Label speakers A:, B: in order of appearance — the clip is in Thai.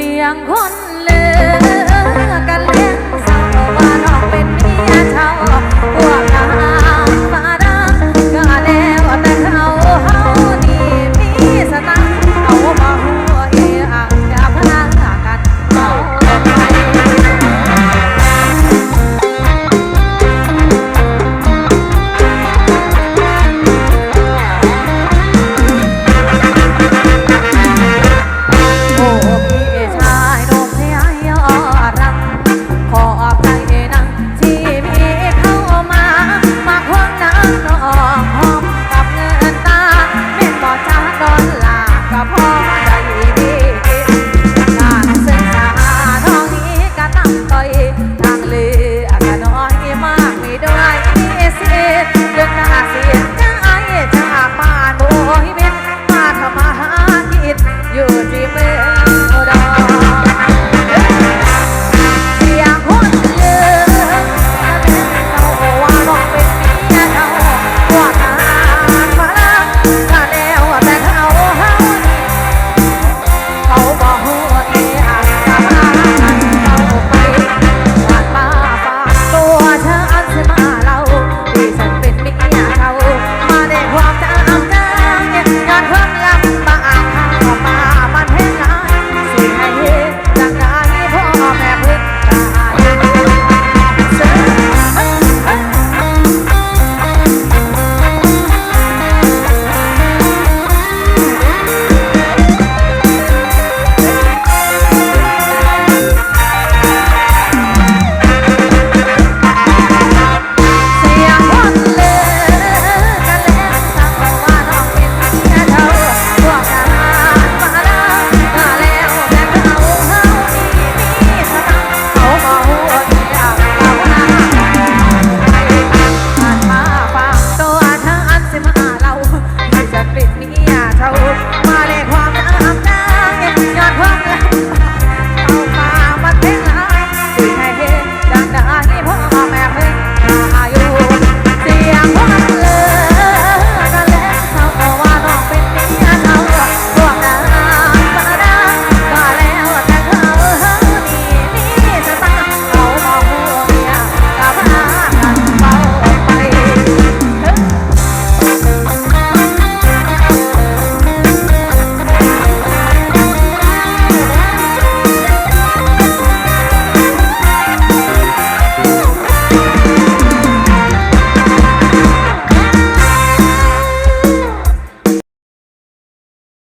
A: เสียงคนเลือกัน อยเบนมาทำมาหากินยู่